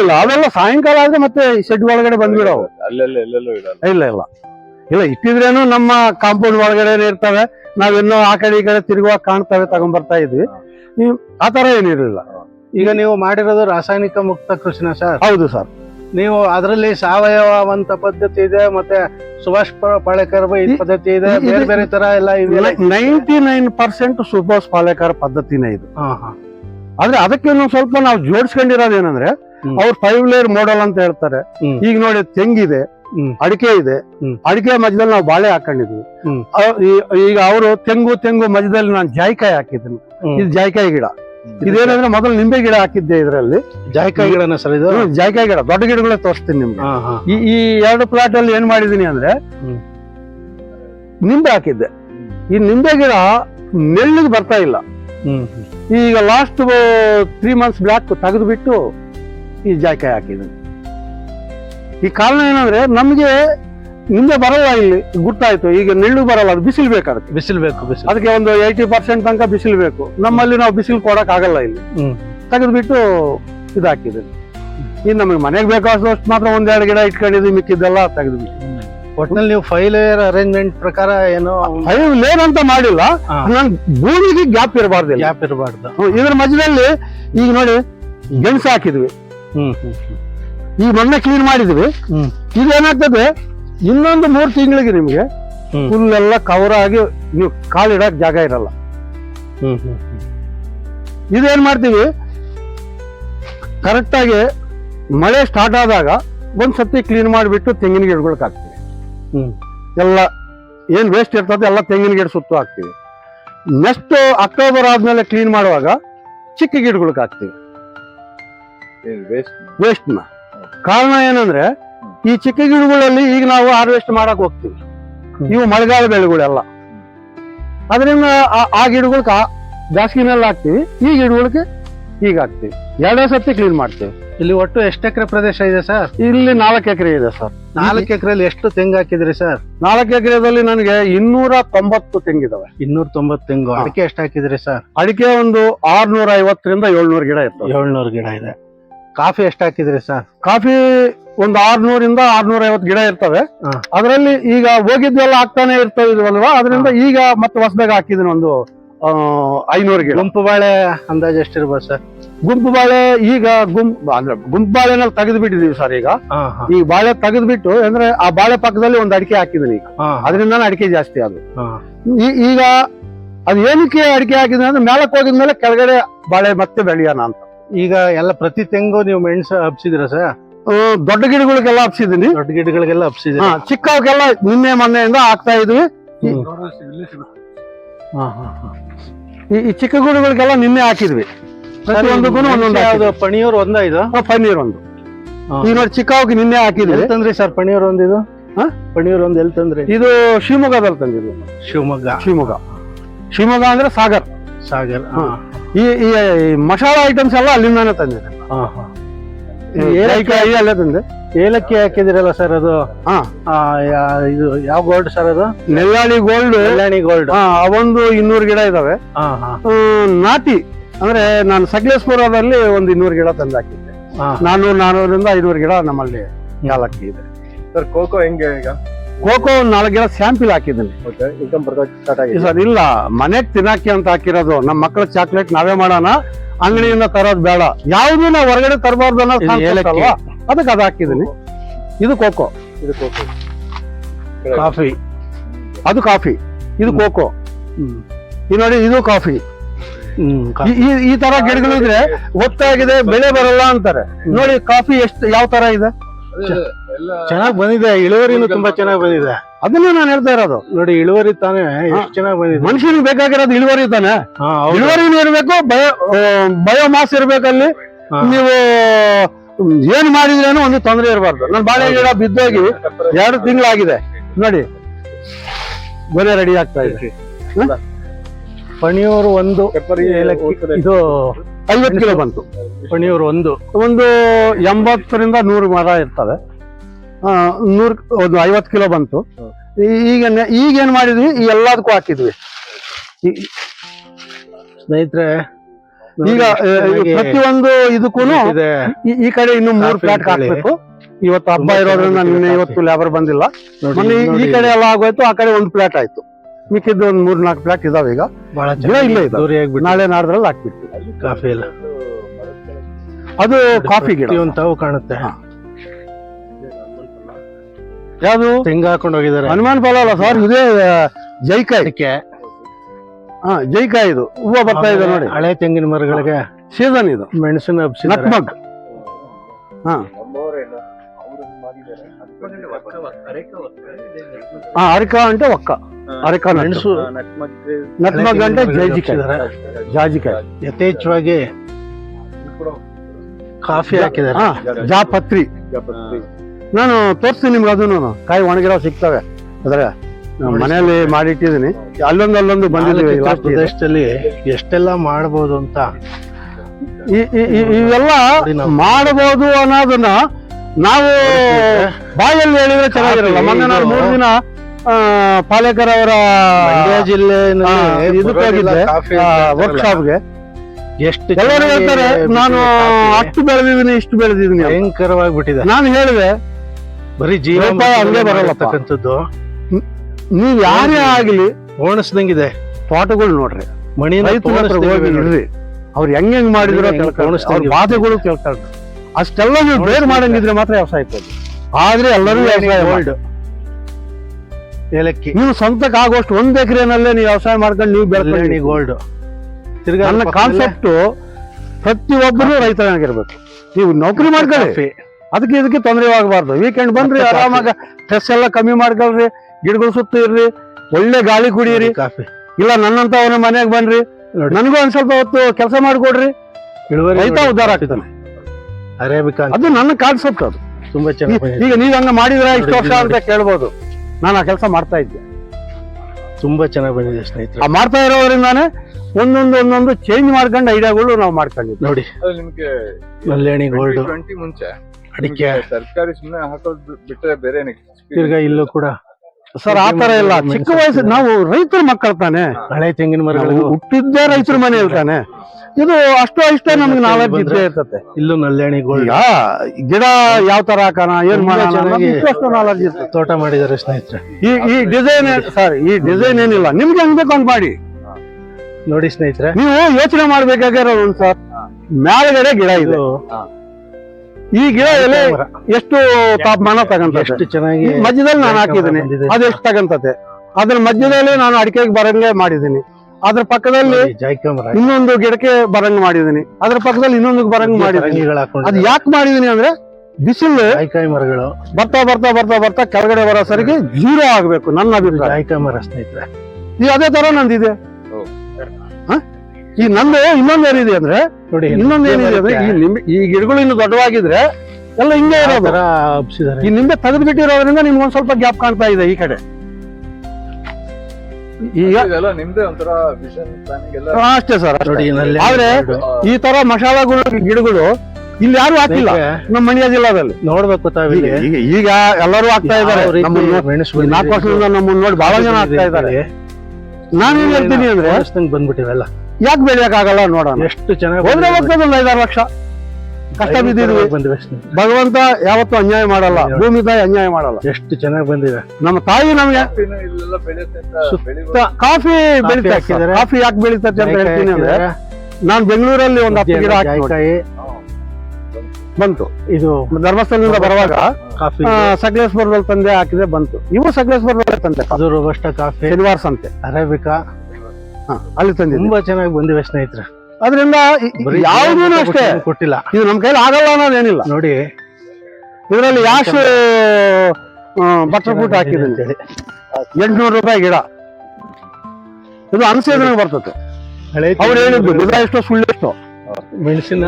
ಇಲ್ಲ ಅವೆಲ್ಲ ಸಾಯಂಕಾಲ ಆದ್ರೆ ಮತ್ತೆ ಶೆಡ್ ಒಳಗಡೆ ಬಂದ್ಬಿಡವು. ಅಲ್ಲೆಲ್ಲ ಎಲ್ಲೆಲ್ಲೋ ಇಲ್ಲ ಇಲ್ಲ. ಇಲ್ಲ ಇಟ್ಟಿದ್ರೇನು ನಮ್ಮ ಕಾಂಪೌಂಡ್ ಒಳಗಡೆ ಇರ್ತವೆ. ನಾವಿನ್ನೂ ಆ ಕಡೆ ಈ ಕಡೆ ತಿರುಗುವಾಗ ಕಾಣ್ತವೆ ತಗೊಂಡ್ಬರ್ತಾ ಇದ್ವಿ. ನೀವು ಆ ತರ ಏನಿರಲಿಲ್ಲ. ಈಗ ನೀವು ಮಾಡಿರೋದು ರಾಸಾಯನಿಕ ಮುಕ್ತ ಕೃಷಿನ ಸರ್? ಹೌದು ಸರ್. ನೀವು ಅದರಲ್ಲಿ ಸಾವಯವ ಅಂತ ಪದ್ಧತಿ ಇದೆ ಮತ್ತೆ ಸುಭಾಷ್ ಪಾಳೇಕರ್ ಪದ್ಧತಿ ಇದೆ ಬೇರೆ ಬೇರೆ ತರ ಎಲ್ಲ ninety nine percent Subhash Palekar ಪದ್ಧತಿನೇ ಇದು. ಹಾ ಹಾ. ಆದ್ರೆ ಅದಕ್ಕೆ ಇನ್ನೊಂದು ಸ್ವಲ್ಪ ನಾವು ಜೋಡಿಸ್ಕೊಂಡಿರೋದು ಏನಂದ್ರೆ. ಅವ್ರು ಫೈವ್ ಲೇಯರ್ ಮಾಡೆಲ್ ಅಂತ ಹೇಳ್ತಾರೆ. ಈಗ ನೋಡಿ ತೆಂಗಿದೆ ಅಡಿಕೆ ಇದೆ. ಅಡಿಕೆ ಮಧ್ಯದಲ್ಲಿ ನಾವು ಬಾಳೆ ಹಾಕೊಂಡಿದ್ವಿ. ಈಗ ಅವರು ತೆಂಗು ತೆಂಗು ಮಧ್ಯದಲ್ಲಿ ನಾನು ಜಾಯಿಕಾಯಿ ಹಾಕಿದ್ದೀನಿ. ಇದು ಜಾಯಿಕಾಯಿ ಗಿಡ. ಇದೇನಂದ್ರೆ ಮೊದಲು ನಿಂಬೆ ಗಿಡ ಹಾಕಿದ್ದೆ ಇದರಲ್ಲಿ. ಜಾಯಿಕಾಯಿ ಗಿಡನ ಸರ್ ಇದು? ಜಾಯ್ಕಾಯಿ ಗಿಡ. ದೊಡ್ಡ ಗಿಡಗಳೇ ತೋರಿಸ್ತೀನಿ ನಿಮ್ಗೆ. ಈ ಎರಡು ಪ್ಲಾಟ್ ಅಲ್ಲಿ ಏನ್ ಮಾಡಿದೀನಿ ಅಂದ್ರೆ ನಿಂಬೆ ಹಾಕಿದ್ದೆ. ಈ ನಿಂಬೆ ಗಿಡ ನೆಲ್ಲಿಗೆ ಬರ್ತಾ ಇಲ್ಲ. ಈಗ ಲಾಸ್ಟ್ ತ್ರೀ ಮಂತ್ಸ್ ಬ್ಲಾಕ್ ತೆಗೆದು ಬಿಟ್ಟು ಈ ಜಾಯ್ಕಾಯಿ ಹಾಕಿದ್ದೀನಿ. ಈ ಕಾರಣ ಏನಂದ್ರೆ ನಮ್ಗೆ ಮುಂದೆ ಬರಲ್ಲ ಇಲ್ಲಿ ಗುರ್ತಾಯ್ತು. ಈಗ ನೆಳ್ಳು ಬರಲ್ಲ ಅದು ಬಿಸಿಲು ಬೇಕಾಗುತ್ತೆ. ಬಿಸಿಲು ಬೇಕು ಬಿಸಿಲು. ಅದಕ್ಕೆ ಒಂದು ಏಯ್ಟಿ ಪರ್ಸೆಂಟ್ ತನಕ ಬಿಸಿಲು ಬೇಕು. ನಮ್ಮಲ್ಲಿ ನಾವು ಬಿಸಿಲು ಕೊಡಕ್ ಆಗಲ್ಲ ಇಲ್ಲಿ. ತೆಗೆದ್ಬಿಟ್ಟು ತೆಗೆದು ಬಿಟ್ಟು ಇದು ಹಾಕಿದ್ದೀನಿ ಇನ್ನು ನಮಗೆ ಮನೆಗೆ ಬೇಕಾದಷ್ಟು ಮಾತ್ರ ಒಂದೆರಡು ಗಿಡ ಇಟ್ಕೊಂಡಿದ್ವಿ ಮಿಕ್ಕಿದ್ದೆಲ್ಲ ತೆಗೆದು ಬಿಟ್ಟು ಒಟ್ನಲ್ಲಿ ನೀವು ಫೈವ್ ಲೇಯರ್ ಅರೇಂಜ್ಮೆಂಟ್ ಪ್ರಕಾರ ಏನು ಫೈವ್ ಲೇನ್ ಅಂತ ಮಾಡಿಲ್ಲ. ನನ್ ಭೂಮಿಗೆ ಗ್ಯಾಪ್ ಇರಬಾರ್ದು ಗ್ಯಾಪ್ ಇರಬಾರ್ದು. ಇದ್ರ ಮಧ್ಯದಲ್ಲಿ ಈಗ ನೋಡಿ ಗೆಣಸು ಹಾಕಿದ್ವಿ. ಈ ಮಣ್ಣೆ ಕ್ಲೀನ್ ಮಾಡಿದ್ವಿ. ಇದು ಏನಾಗ್ತದೆ? ಇನ್ನೊಂದು ಮೂರು ತಿಂಗಳಿಗೆ ನಿಮ್ಗೆ ಫುಲ್ಲೆಲ್ಲ ಕವರ್ ಆಗಿ ನೀವು ಕಾಲಿಡಕ್ ಜಾಗ ಇರಲ್ಲ. ಹ್ಮ್ ಹ್ಮ್ ಹ್ಮ್. ಇದೇನ್ ಮಾಡ್ತೀವಿ? ಕರೆಕ್ಟ್ ಆಗಿ ಮಳೆ ಸ್ಟಾರ್ಟ್ ಆದಾಗ ಒಂದು ಸತಿ ಕ್ಲೀನ್ ಮಾಡಿಬಿಟ್ಟು ತೆಂಗಿನ ಗಿಡಗಳಿಗೆ ಹಾಕ್ತೀವಿ. ಹ್ಮ್. ಎಲ್ಲ ಏನ್ ವೇಸ್ಟ್ ಇರ್ತದೆ ಎಲ್ಲ ತೆಂಗಿನ ಗಿಡ ಸುತ್ತು ಹಾಕ್ತೀವಿ. ನೆಕ್ಸ್ಟ್ ಅಕ್ಟೋಬರ್ ಆದ್ಮೇಲೆ ಕ್ಲೀನ್ ಮಾಡುವಾಗ ಚಿಕ್ಕ ಗಿಡಗಳಿಗೆ ಹಾಕ್ತೀವಿ. ವೇಸ್ಟ್ ಕಾರಣ ಏನಂದ್ರೆ ಈ ಚಿಕ್ಕ ಗಿಡಗಳಲ್ಲಿ ಈಗ ನಾವು ಹಾರ್ವೆಸ್ಟ್ ಮಾಡಕ್ ಹೋಗ್ತೀವಿ. ಇವು ಮಳೆಗಾಲ ಬೆಳೆಗಳೆಲ್ಲ. ಅದರಿಂದ ಆ- ಆ- ಬೇಸಿಗೆನಲ್ಲಿ ಹಾಕ್ತಿವಿ. ಈ ಗಿಡಗಳಿಗೆ ಈಗ ಹಾಕ್ತಿವಿ. ಎರಡೇ ಸತಿ ಕ್ಲೀನ್ ಮಾಡ್ತೀವಿ. ಇಲ್ಲಿ ಒಟ್ಟು ಎಷ್ಟು ಎಕರೆ ಪ್ರದೇಶ ಇದೆ ಸರ್? ಇಲ್ಲಿ ನಾಲ್ಕು ಎಕರೆ ಇದೆ ಸರ್. ನಾಲ್ಕು ಎಕರೆಯಲ್ಲಿ ಎಷ್ಟು ತೆಂಗು ಹಾಕಿದ್ರಿ ಸರ್? ನಾಲ್ಕು ಎಕರೆದಲ್ಲಿ ನನಗೆ ಇನ್ನೂರ ತೊಂಬತ್ತು ತೆಂಗಿದಾವೆ ಇನ್ನೂರ ತೊಂಬತ್ತು ತೆಂಗು. ಅಡಿಕೆ ಎಷ್ಟು ಹಾಕಿದ್ರಿ ಸರ್? ಅಡಿಕೆ ಒಂದು ಆರ್ನೂರ ಐವತ್ತರಿಂದ ಏಳ್ನೂರು ಗಿಡ ಇತ್ತು ಏಳ್ನೂರು ಗಿಡ ಇದೆ. ಕಾಫಿ ಎಷ್ಟು ಹಾಕಿದ್ರಿ ಸರ್? ಕಾಫಿ ಒಂದು ಆರ್ನೂರಿಂದ ಆರ್ನೂರ ಐವತ್ತು ಗಿಡ ಇರ್ತವೆ. ಅದರಲ್ಲಿ ಈಗ ಹೋಗಿದ್ದೆಲ್ಲ ಆಗ್ತಾನೆ ಇರ್ತವಿಲ್ವಾ ಅದರಿಂದ ಈಗ ಮತ್ತೆ ಹೊಸದಾಗ ಹಾಕಿದ್ದೀನಿ ಒಂದು ಐನೂರು ಗಿಡ. ಗುಂಪು ಬಾಳೆ ಅಂದಾಜು ಎಷ್ಟಿರ್ಬೋದು ಸರ್? ಗುಂಪು ಬಾಳೆ ಈಗ ಗುಂಪು ಅಂದ್ರೆ ಗುಂಪು ಬಾಳೆನಲ್ಲಿ ತೆಗೆದು ಬಿಟ್ಟಿದೀವಿ ಸರ್ ಈಗ. ಈ ಬಾಳೆ ತೆಗೆದು ಬಿಟ್ಟು ಅಂದ್ರೆ ಆ ಬಾಳೆ ಪಕ್ಕದಲ್ಲಿ ಒಂದು ಅಡಿಕೆ ಹಾಕಿದ್ದೀನಿ ಈಗ. ಅದರಿಂದ ಅಡಿಕೆ ಜಾಸ್ತಿ ಅದು. ಈಗ ಅದು ಏನಕ್ಕೆ ಅಡಿಕೆ ಹಾಕಿದ್ರೆ ಅಂದ್ರೆ ಮೇಲಕ್ಕೆ ಹೋಗಿದ್ಮೇಲೆ ಕೆಳಗಡೆ ಬಾಳೆ ಮತ್ತೆ ಬೆಳೆಯೋಣ ಅಂತ. ಈಗ ಎಲ್ಲ ಪ್ರತಿ ತೆಂಗು ನೀವು ಮೆಣಸು ಹಬ್ಸಿದ್ರ ಸರ್? ದೊಡ್ಡ ಗಿಡಗಳಿಗೆಲ್ಲ ಹಬ್ಸಿದೀನಿ ದೊಡ್ಡ ಗಿಡಗಳಿಗೆಲ್ಲ ಹಬ್ಸಿದ್ರ ಹಾ ಚಿಕ್ಕವಕ್ಕೆಲ್ಲ ನಿನ್ನೆ ಮೊನ್ನೆಯಿಂದ ಹಾಕ್ತಾ ಇದ್ವಿ. ಈ ಈ ಚಿಕ್ಕ ಗಿಡಗಳಿಗೆಲ್ಲ ನಿನ್ನೆ ಹಾಕಿದ್ವಿ. ಪ್ರತಿಯೊಂದಕ್ಕೂ ಒಂದೊಂದು ಯಾವುದು ಪಣಿಯೂರ್ ಒಂದ ಇದು? ಪನೀರ್ ಒಂದು. ನೀವು ಈಗ ನೋಡಿ ಚಿಕ್ಕವಕ್ಕೆ ನಿನ್ನೆ ಹಾಕಿದ್ವಿ. ತಂದ್ರಿ ಸರ್ ಪಣಿಯೂರ್ ಒಂದು ಇದು? ಪಣಿಯೂರ್ ಒಂದ್ ಎಲ್ಲಿ ತಂದ್ರಿ? ಇದು ಶಿವಮೊಗ್ಗದಲ್ಲಿ ತಂದಿದ್ವಿ. ಶಿವಮೊಗ್ಗ. ಶಿವಮೊಗ್ಗ. ಶಿವಮೊಗ್ಗ ಅಂದ್ರೆ ಸಾಗರ್. ಸಾಗರ್ ಈ ಈ ಮಸಾಲ ಐಟಮ್ಸ್ ಎಲ್ಲ ಅಲ್ಲಿಂದಾನೆ ತಂದಿದೆ ಏಲಕ್ಕಿ ಅಲ್ಲ ತಂದೆ. ಏಲಕ್ಕಿ ಹಾಕಿದಿರಲ್ಲ ಸರ್ ಅದು? ಇದು ಯಾವ ಗೋಲ್ಡ್ ಸರ್ ಅದು? ನೆಲ್ಲಾಳಿ ಗೋಲ್ಡ್ ನೆಲ್ಲಾಳಿ ಗೋಲ್ಡ್ ಅವೊಂದು ಇನ್ನೂರು ಗಿಡ ಇದಾವೆ. ಹಾ ಹಾ. ಹ್ಮ್, ನಾಟಿ ಅಂದ್ರೆ ನಾನು ಸಕಲೇಶ್ಪುರದಲ್ಲಿ ಒಂದು ಇನ್ನೂರು ಗಿಡ ತಂದು ಹಾಕಿದ್ದೆ. ನಾನೂರು ನಾನೂರಿಂದ ಐನೂರು ಗಿಡ ನಮ್ಮಲ್ಲಿ ಏಲಕ್ಕಿ ಇದೆ. ಸರ್ ಕೋಕೋ ಹೆಂಗೆ ಈಗ? ಕೋಕೋ ನಾಲ್ಕು ಗಿಡ ಸ್ಯಾಂಪಿಲ್ ಹಾಕಿದ್ದೀನಿ. ಓಕೆ ಇನ್ಕಮ್ ಬರೋಕೆ ಸ್ಟಾರ್ಟ್ ಆಗಿದೆ. ಸರ್ ಇಲ್ಲ ಮನೆಗ್ ತಿನ್ನಕ್ಕೆ ಅಂತ ಹಾಕಿರೋದು ನಮ್ಮ ಮಕ್ಕಳ ಚಾಕ್ಲೇಟ್ ನಾವೇ ಮಾಡೋಣ ಅಂಗಡಿಯಿಂದ ತರೋದು ಬೇಡ. ಯಾವ್ದು ನಾವು ಹೊರಗಡೆ ತರಬಾರ್ದು ಅನ್ನೋ ಇದು concept ಏಲಕ್ಕಿ. ಅಲ್ವಾ? ಅದಕ್ಕೆ ಅದು ಹಾಕಿದ್ದೀನಿ. ಇದು ಕೋಕೋ. ಇದು ಕೋಕೋ. ಕಾಫಿ. ಅದು ಕಾಫಿ. ಇದು ಕೋಕೋ. ಹ್ಮ್ ಈ ನೋಡಿ ಇದು ಕಾಫಿ. ಈ- ತರ ಗಿಡಗಳಿದ್ರೆ ಗೊತ್ತಾಗಿದೆ ಬೆಳೆ ಬರಲ್ಲ ಅಂತಾರೆ. ನೋಡಿ ಕಾಫಿ ಎಷ್ಟು ಯಾವ ತರ ಇದೆ? ಚೆನ್ನಾಗ್ ಬಂದಿದೆ ಇಳುವರಿನೂ ತುಂಬಾ ಚೆನ್ನಾಗಿ ಬಂದಿದೆ. ಅದನ್ನ ನಾನು ಹೇಳ್ತಾ ಇರೋದು. ನೋಡಿ ಇಳುವರಿ ತಾನೇ ಎಷ್ಟು ಚೆನ್ನಾಗಿ ಬಂದಿದೆ. ಮನುಷ್ಯನಿಗೆ ಬೇಕಾಗಿರೋದು ಇಳುವರಿ ತಾನೆ. ಇಳುವರಿನೂ ಇರಬೇಕು ಬಯೋ ಬಯೋಮಾಸ್ ಇರ್ಬೇಕಲ್ಲಿ. ನೀವು ಏನ್ ಮಾಡಿದ್ರೇನು ಒಂದು ತೊಂದರೆ ಇರಬಾರ್ದು. ನನ್ನ ಬಾಳೆ ಗಿಡ ಬಿದ್ದೋಗಿ ಎರಡು ತಿಂಗಳಾಗಿದೆ. ನೋಡಿ. ಗೊನೆ ರೆಡಿ ಆಗ್ತಾ ಇದೆ. ಪಣಿಯೂರು ಒಂದು. ಇದು ಐವತ್ತು ಕಿಲೋ ಬಂತು. ಪಣಿಯೂರು ಒಂದು. ಒಂದು ಎಂಬತ್ತರಿಂದ ನೂರು ಮರ ಇರ್ತವೆ. ನೂರ್ ಒಂದು ಐವತ್ತು ಕಿಲೋ ಬಂತು. ಈಗ ಈಗ ಏನ್ ಮಾಡಿದ್ವಿ? ಈ ಎಲ್ಲದಕ್ಕೂ ಹಾಕಿದ್ವಿ. ಸ್ನೇಹಿತರೆ ಈಗ ಪ್ರತಿಯೊಂದು ಇದಕ್ಕೂ ಇದೆ ಈ- ಕಡೆ ಇನ್ನು ಮೂರು ಪ್ಲಾಟ್. ಹಾಕ್ಬೇಕು. ಇವತ್ತು ಹಬ್ಬ ಇರೋದ್ರಿಂದ ನಿನ್ನೆ ಇವತ್ತು ಲೇಬರ್ ಬಂದಿಲ್ಲ. ಮೊನ್ನೆ ಈ- ಕಡೆ ಎಲ್ಲ ಆಗೋಯ್ತು ಆ ಕಡೆ ಒಂದು ಪ್ಲಾಟ್ ಆಯ್ತು. ಮಿಕ್ಕಿದ್ದು ಒಂದ್ ಮೂರ್ ನಾಲ್ಕು ಪ್ಲಾಟ್ ಇದಾವೆ ಈಗ. ಗಿಡ ಇಲ್ಲ ಇದೆ. ನಾಳೆ ನಾಡ್ದ್ರಲ್ಲಿ ಹಾಕ್ಬಿಡ್ತೀವಿ. ಕಾಫಿ ಎಲ್ಲ. ಅದು ಕಾಫಿ ಗಿಡ. ಕಾಣುತ್ತೆ. ಹಾ. ಯಾವುದು ತೆಂಗ ಹಾಕೊಂಡು ಹೋಗಿದ್ದಾರೆ ಹನುಮಾನ್ ಫಲ ಅಲ್ಲ ಸರ್ ಇದೇ ಆ, ಜೈಕಾಯಿ ಅದಕ್ಕೆ ಹಾ ಜೈಕಾಯಿ ಇದು ಹೂವು ಬರ್ತಾ ಇದೆ ನೋಡಿ ಹಳೆ ತೆಂಗಿನ ಮರಗಳಿಗೆ ಸೀಸನ್ ಇದು ಮೆಣಸಿನ ಹಬ್ಸಿದ್ದಾರೆ ನಟ್ಮಗ್ ಹಾ ಹಾ ಅರಿಕ అంటే ಒಕ್ಕ ಅರಿಕ ಮೆಣಸು ನಟ್ಮಗ್ అంటే ಹಳೆ ತೆಂಗಿನ ಜೈಜಿಕಾಯಿ ಹಬ್ಸಿದ್ದಾರೆ. ಜಾಜಿಕಾಯಿ ಯಥೇಚ್ಛವಾಗಿ ಕಾಫಿ ಹಾಕಿದ್ದಾರೆ ಹಾ ಜಾಪತ್ರಿ ನಾನು ತೋರಿಸ್ತೀನಿ ನಿಮ್ಗೆ ಅದನ್ನು ಕಾಯಿ ಒಣಗಿರೋ ಸಿಗ್ತವೆ ಅದರೆ. ಮನೆಯಲ್ಲಿ ಮಾಡಿಟ್ಟಿದ್ದೀನಿ ಅಲ್ಲೊಂದು ಅಲ್ಲೊಂದು ಬಂದಿದ್ದೀವಿ last. ಪ್ರದೇಶದಲ್ಲಿ ಎಷ್ಟೆಲ್ಲ ಮಾಡಬಹುದು ಅಂತ ಈ- ಈ- ಈ- ಇವೆಲ್ಲ ನೋಡಿ ನಾವು. ಮಾಡಬಹುದು ಅನ್ನೋದನ್ನ ನಾವು ಬಾಯಲ್ಲಿ ಹೇಳಿದ್ರೆ ಚೆನ್ನಾಗಿರಲ್ಲ ಮೊನ್ನೆ ನಾವು ಮೂರು ದಿನ ಆ, ಪಾಲೇಕರ್ ಅವರ ಮಂಡ್ಯ ಹೇಳ್ತಾರಲ್ಲ. ವರ್ಕ್ಶಾಪ್ಗೆ ಎಷ್ಟು ಎಲ್ಲರೂ ಚೆನ್ನಾಗಿ ಹೇಳ್ತಾರೆ ನಾನು ಕಾಫಿ ಅಷ್ಟು ಬೆಳೆದಿದ್ದೀನಿ ಇಷ್ಟು ಬೆಳೆದಿದ್ದೀನಿ. ಭಯಂಕರವಾಗಿ ಬಿಟ್ಟಿದೆ ನಾನು ಹೇಳಿದೆ ಬರೀ ಜೀವ ಹಂಗೆ ನೀವ್ ಯಾರೇ ಆಗ್ಲಿ ಓಣಿಸ್ದಂಗಿದೆ. ತೋಟಗಳು ನೋಡ್ರಿ. ಮಣಿ ರೈತರ ಹತ್ರ ಹೋಗಿ ಇರ್ರಿ ಅವ್ರು ಹೆಂಗ್ ಹೆಂಗ್ ಮಾಡಿದ್ರು ಹೆಂಗ್ ಕೇಳ್ತಾ ಬಾಧೆಗಳು ಅಷ್ಟೆಲ್ಲ ನೀವು ಬೇರ್ ಮಾಡಂಗಿದ್ರೆ ಮಾತ್ರ ವ್ಯವಸಾಯ ಆದ್ರೆ ಎಲ್ಲರೂ ವ್ಯವಸಾಯ ಗೋಲ್ಡ್ ಮಾಡಿ. ಏಲಕ್ಕಿ. ನೀವು ಸ್ವಂತಕ್ಕೆ ಆಗೋಷ್ಟು ಒಂದ್ ಎಕರೆನಲ್ಲೇ ನೀವು ವ್ಯವಸಾಯ ಮಾಡ್ಕೊಂಡು ನೀವು ಬೆಳ್ಕೊಳ್ಳಿ ಗೋಲ್ಡ್ ತಿರ್ಗಾ ನನ್ನ ಕಾನ್ಸೆಪ್ಟ್ ಪ್ರತಿಯೊಬ್ಬರು ರೈತರಾಗಿರ್ಬೇಕು. ನೀವು ನೌಕರಿ ಮಾಡ್ಕೊಳ್ಳಿ. ಅದಕ್ಕೆ ಇದಕ್ಕೆ ತೊಂದರೆ ಆಗಬಾರ್ದು. ವೀಕೆಂಡ್ ಬಂದ್ರಿ. ಆರಾಮಾಗ ಸ್ಟ್ರೆಸ್ ಎಲ್ಲ ಕಮ್ಮಿ ಮಾಡ್ಕೊಳ್ರಿ ಗಿಡಗಳು ಸುತ್ತ ಇರ್ರಿ ಒಳ್ಳೆ ಗಾಳಿ ಕುಡಿಯಿರಿ ಕಾಫಿ. ಇಲ್ಲ ನನ್ನಂತ ಅವನ ಮನೆಗೆ ಬನ್ರಿ ನೋಡಿ. ನನಗೂ ಒಂದ್ ಸ್ವಲ್ಪ ಹೊತ್ತು ಕೆಲಸ ಮಾಡಿಕೊಡ್ರಿ. ರೈತ. ಉದ್ಧಾರ ಆಗ್ತಾನೆ ಅರೇಬಿಕಾ ಅದು ನನ್ನ ಕಾನ್ಸೆಪ್ಟ್ ಅದು. ತುಂಬಾ ಚೆನ್ನಾಗಿ. ಈಗ ನೀವ್ ಹಂಗ ಮಾಡಿದ್ರ ಇಷ್ಟು ವರ್ಷ. ಅಂತ ಕೇಳ್ಬೋದು. ನಾನು ಆ ಕೆಲಸ ಮಾಡ್ತಾ ಇದ್ದೆ. ತುಂಬಾ ಚೆನ್ನಾಗಿ ಬಂದಿದೆ ಸ್ನೇಹಿತರೆ. ಆ ಮಾಡ್ತಾ ಇರೋದ್ರಿಂದಾನೆ ಒಂದೊಂದು ಒಂದೊಂದು ಚೇಂಜ್ ಮಾಡ್ಕೊಂಡು ಐಡಿಯಾಗಳು ನಾವು ಮಾಡ್ಕೊಂಡಿದ್ವಿ. ನೋಡಿ. ನಿಮ್ಗೆ ಗೋಲ್ಡ್ ಟ್ವೆಂಟಿ ಮುಂಚೆ ಅಡಿಕೆ. ತರಕಾರಿ ಸುಮ್ಮನೆ ಹಾಕೋದ್ ಬಿ- ಬಿಟ್ರೆ ಬೇರೆ ತಿರ್ಗಾ ಇಲ್ಲೂ. ಕೂಡ. ಸರ್ ಆ ತರ ಇಲ್ಲ. ಚಿಕ್ಕ ವಯಸ್ಸು ನಾವು ರೈತರ ಮಕ್ಕಳು ತಾನೆ. ಹಳೆ ತೆಂಗಿನ ಮರ ಮರಗಳು ಹುಟ್ಟಿದ್ದೇ ರೈತರ ಮನೆ ಇರ್ತಾನೆ ಇದು ಅಷ್ಟು ಇಷ್ಟ ನಮ್ಗೆ ನಾಲೆಡ್ಜ್ ಇದ್ದೇ ಇರ್ತದೆ ಇಲ್ಲೂ ನಲ್ಲೆಣಿ ಗಿಡ ಯಾವ ತರ ಹಾಕೋಣ ಏನ್ ಮಾಡೋಣ ಇರ್ತದೆ. ತೋಟ ಮಾಡಿದಾರೆ ಸ್ನೇಹಿತರೆ. ಈ ಈ ಡಿಸೈನ್ ಸರ್ ಈ ಡಿಸೈನ್ ಏನಿಲ್ಲ. ನಿಮ್ಗೆ ಹೆಂಗ್ ಬೇಕು ಅಂತ ಮಾಡಿ. ನೋಡಿ ಸ್ನೇಹಿತರೆ. ನೀವು ಯೋಚನೆ ಮಾಡ್ಬೇಕಾಗಿರೋದು ಒಂದು ಸರ್. ಮ್ಯಾಲಗಡೆ ಗಿಡ ಇದು. ಈ ಗಿಡ ಎಲೆ. ಎಷ್ಟು ತಾಪಮಾನ ತಗಂತದೆ ಚೆನ್ನಾಗಿ ಮಧ್ಯದಲ್ಲಿ ನಾನು ಹಾಕಿದ್ದೀನಿ. ಅದೆಷ್ಟು ಅದು ಎಷ್ಟು ತಗಂತತೆ. ಅದ್ರ ಮಧ್ಯದಲ್ಲಿ ನಾನು ಅಡಿಕೆಗೆ ಬರಂಗೆ ಮಾಡಿದ್ದೀನಿ. ಅದ್ರ ಪಕ್ಕದಲ್ಲಿ ಇನ್ನೊಂದು ಗಿಡಕ್ಕೆ ಬರಂಗ್ ಮಾಡಿದೀನಿ ಅದ್ರ ಪಕ್ಕದಲ್ಲಿ ಇನ್ನೊಂದು ಬರಂಗ್ ಮಾಡಿದ್ದೀನಿ. ಅದ್ ಯಾಕೆ ಮಾಡಿದೀನಿ ಅಂದ್ರೆ ಬಿಸಿಲು ಮರಗಳು. ಬರ್ತಾ ಬರ್ತಾ ಬರ್ತಾ ಬರ್ತಾ ಕೆಳಗಡೆ ಬರೋ ಸರಿಗೆ ಜೀರೋ ಆಗ್ಬೇಕು ನನ್ನ ಅಭಿಪ್ರಾಯ. ಮರ ಸ್ನೇಹಿತರೆ ಈ ಅದೇ ತರ ನಂದಿದೆ? ಈ ನಂದು ಇನ್ನೊಂದು ಏನಿದೆ ಅಂದ್ರೆ ನೋಡಿ ಇನ್ನೊಂದು ಏನಿದೆ ಅಂದ್ರೆ ಈ ನಿಂಬೆ ಈ ಗಿಡಗಳು ಇನ್ನು ದೊಡ್ಡವಾಗಿದ್ರೆ ಎಲ್ಲ ಹಿಂಗೆ ಇರೋದು. ಈ ನಿಂಬೆ ತೆಗೆದು ಬಿಟ್ಟಿರೋದ್ರಿಂದ ನಿಮ್ಗೆ ಒಂದ್ ಸ್ವಲ್ಪ ಗ್ಯಾಪ್ ಕಾಣ್ತಾ ಇದೆ ಈ ಕಡೆ. ಈಗ ಅಷ್ಟೇ ಸರ್ ಆದ್ರೆ ಈ ತರ ಮಸಾಲಗಳು ಗಿಡಗಳು ಇಲ್ಲಿ ಯಾರು ಹಾಕಿಲ್ಲ ನಮ್ಮ ಮಂಡ್ಯ ಜಿಲ್ಲಾದಲ್ಲಿ. ನೋಡ್ಬೇಕು ತಾವಿಲ್ಲಿ ಈಗ ಈಗ- ಎಲ್ಲರೂ ಆಗ್ತಾ ಇದಾರೆ ನಾಲ್ಕು ವರ್ಷದಿಂದ ನಮ್ಮನ್ನ ನೋಡಿ ಬಹಳ ಜನ ಆಗ್ತಾ ಇದ್ದಾರೆ ನಾನೇನ್ ಹೇಳ್ತೀನಿ ಅಂದ್ರೆ ಬಂದ್ಬಿಟ್ಟಿವೆಲ್ಲ ಯಾಕೆ ಬೆಳೆಯಕ್ಕಾಗಲ್ಲ ನೋಡೋಣ. ಎಷ್ಟು ಚೆನ್ನಾಗಿ ಹೋದ್ರೆ ಹೋಗ್ತದಲ್ಲ ಒಂದು ಐದಾರು ಲಕ್ಷ. ಕಷ್ಟ ಬಿದ್ದಿದ್ವಿ. ಭಗವಂತ ಯಾವತ್ತೂ ಅನ್ಯಾಯ ಮಾಡಲ್ಲ. ಭೂಮಿ ತಾಯಿ ಅನ್ಯಾಯ ಮಾಡಲ್ಲ. ಎಷ್ಟು ಚೆನ್ನಾಗಿ ಬಂದಿದೆ. ನಮ್ಮ ತಾಯಿ ನಮ್ಗೆ ಕಾಫಿ ಬೆಳಿತಾರೆ ಹಾಕಿದ್ದಾರೆ. ಕಾಫಿ ಯಾಕೆ ಬೆಳಿತೈತೆ ಅಂತ ಹೇಳ್ತೀನಿ ಅಂದ್ರೆ. ನಾನು ಬೆಂಗಳೂರಲ್ಲಿ ಒಂದು ಹತ್ತು ಗಿಡ ಹಾಕಿ ಬಂತು. ಇದು ಧರ್ಮಸ್ಥಳದಿಂದ ಬರುವಾಗ ಕಾಫಿ ಆ, ಸಕಲೇಶ್ವರದಲ್ಲಿ ತಂದೆ ಹಾಕಿದೆ ಬಂತು. ಇವು ಸಕಲೇಶ್ವರದಲ್ಲೇ ತಂದೆ ಅದು ರೋಬಸ್ಟ ಕಾಫಿ. ಶನಿವಾರ ಸಂತೆ. ಅರೇಬಿಕಾ. ಅಲ್ಲಿ ತಂದಿದ್ದೆ. ತುಂಬಾ ಚೆನ್ನಾಗಿ ಬಂದಿವೆ ಸ್ನೇಹಿತರೆ. ಅದರಿಂದ ಯಾವುದೂ ಅಷ್ಟೇ. ಕೊಟ್ಟಿಲ್ಲ. ಇದು ನಮ್ಮ ಕೈಲಿ ಆಗಲ್ಲ ಅನ್ನೋದೇನಿಲ್ಲ ನೋಡಿ. ಇದರಲ್ಲಿ ಯಾಶ್ ಬಟರ್ ಫ್ರೂಟ್ ಹೇಳಿ ಎಂಟ್ನೂರು ರೂಪಾಯಿ ಗಿಡ. ಇದು ಅನುಸೇಧನೆಗೆ ಬರ್ತದೆ. ಅವ್ರು ಹೇಳಿದ್ದು ನಿಜ ಎಷ್ಟೋ ಸುಳ್ಳು ಎಷ್ಟೋ. ಮೆಣಸಿನ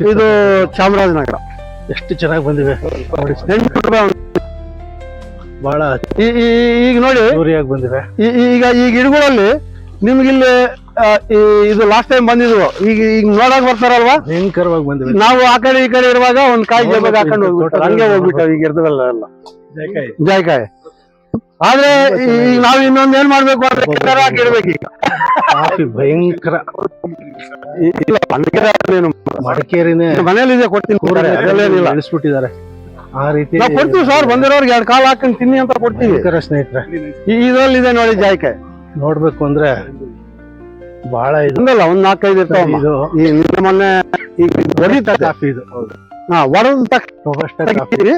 ಇದು ಚಾಮರಾಜನಗರ. ಎಷ್ಟು ಚೆನ್ನಾಗಿ ಬಂದಿವೆ. ಎಂಟ್ನೂರು ರೂಪಾಯಿ. ಬಹಳ ಈಗ ನೋಡಿ. ಬಂದಿವೆ. ಈಗ ಈ ಗಿಡಗಳಲ್ಲಿ ನಿಮ್ಗಿಲ್ಲಿ ಈ- ಇದು ಲಾಸ್ಟ್ ಟೈಮ್ ಬಂದಿದ್ವು. ಈಗ ಈಗ ನೋಡಕ್ ಬರ್ತಾರಲ್ವಾ? ಭಯಂಕರವಾಗಿ ಬಂದಿವೆ ನಾವು ಆ ಕಡೆ ಈ ಕಡೆ ಇರುವಾಗ ಒಂದ್ ಕಾಯಿ ಜೇಬಾಗ ಹಾಕೊಂಡು ಹೋಗ್ಬಿಟ್ಟು ಹಂಗೆ ಹೋಗ್ಬಿಟ್ಟು ಈಗ ಇರ್ತದಲ್ಲ ಎಲ್ಲ. ಜಾಯಿಕಾಯಿ. ಆದ್ರೆ ಈಗ ನಾವ್ ಇನ್ನೊಂದ್ ಏನ್ ಮಾಡ್ಬೇಕು ಅಂದ್ರೆ ಕಿನ್ನರ ಹಾಕಿಡ್ಬೇಕು ಈಗ. ಕಾಫಿ ಭಯಂಕರ. ಇಲ್ಲ ಮಡಿಕೇರಿನೇ ಮನೇಲಿ ಇದೆ ಕೊಡ್ತೀನಿ ಬೆಳೆಸ್ಬಿಟ್ಟಿದ್ದಾರೆ ಆ ರೀತಿ ನಾವು ಕೊಡ್ತೀವಿ ಸರ್ ಬಂದಿರೋರ್ಗೆ ಎರಡು ಕಾಲ್ ಹಾಕೊಂಡು ತಿನ್ನಿ ಅಂತ ಕೊಡ್ತೀವಿ. ಸ್ನೇಹಿತರೆ. ಈ- ಇದ್ರಲ್ಲಿ ಇದೆ ನೋಡಿ ಜಾಯ್ಕಾಯಿ ನೋಡ್ಬೇಕು ಅಂದ್ರೆ ಬಹಳ ಇದು. ಒಂದಲ್ಲ ಒಂದ್ ನಾಲ್ಕೈದು ಇರ್ತಾವಮ್ಮ. ಇದು ಈ ನಿನ್ನೆ ಮೊನ್ನೆ ಈಗ ಹೊಡಿತದೆ. ಕಾಫಿ ಇದು ಹಾ ಹೊಡೆದ ತಕ್ಷಣ ತೆಗಿತೀವಿ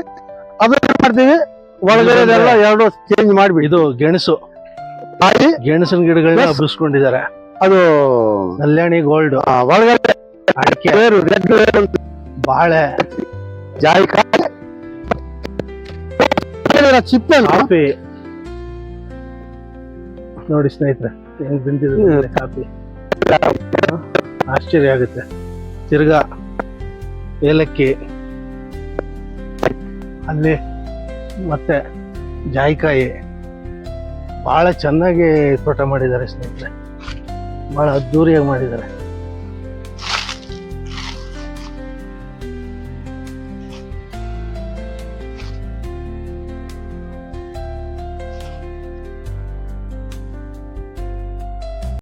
ಅದನ್ನ ಮಾಡ್ತೀವಿ? ಒಳಗಡೆದೆಲ್ಲ ಎರಡು ಚೇಂಜ್ ಮಾಡ್ಬಿಡಿ. ಇದು ಗೆಣಸು. ಹಾಕಿ ಗೆಣಸಿನ ಗಿಡಗಳನ್ನ ಬಿಸ್ಕೊಂಡಿದ್ದಾರೆ. ಹಬ್ಬಿಸ್ಕೊಂಡಿದ್ದಾರೆ ಅದು ಕಲ್ಯಾಣಿ ಗೋಲ್ಡ್. ಒಳಗಡೆ ಅಡಿಕೆ. ಬೇರು ರೆಡ್ ಬೇರು. ಬಾಳೆ. ಜಾಯಿಕಾಯಿ. ಚಿಪ್ಪೆ ಕಾಫಿ. ನೋಡಿ ಸ್ನೇಹಿತರೆ ಹೆಂಗ್ ಬಿಂದಿದೆ ಕಾಫಿ. ಆಶ್ಚರ್ಯ ಆಗುತ್ತೆ. ತಿರ್ಗಾ ಏಲಕ್ಕಿ ಅಲ್ಲಿ ಮತ್ತೆ ಜಾಯಿಕಾಯಿ. ಭಾಳ ಚೆನ್ನಾಗಿ ತೋಟ ಮಾಡಿದ್ದಾರೆ ಸ್ನೇಹಿತರೆ. ಭಾಳ ಅದ್ದೂರಿಯಾಗಿ ಮಾಡಿದ್ದಾರೆ.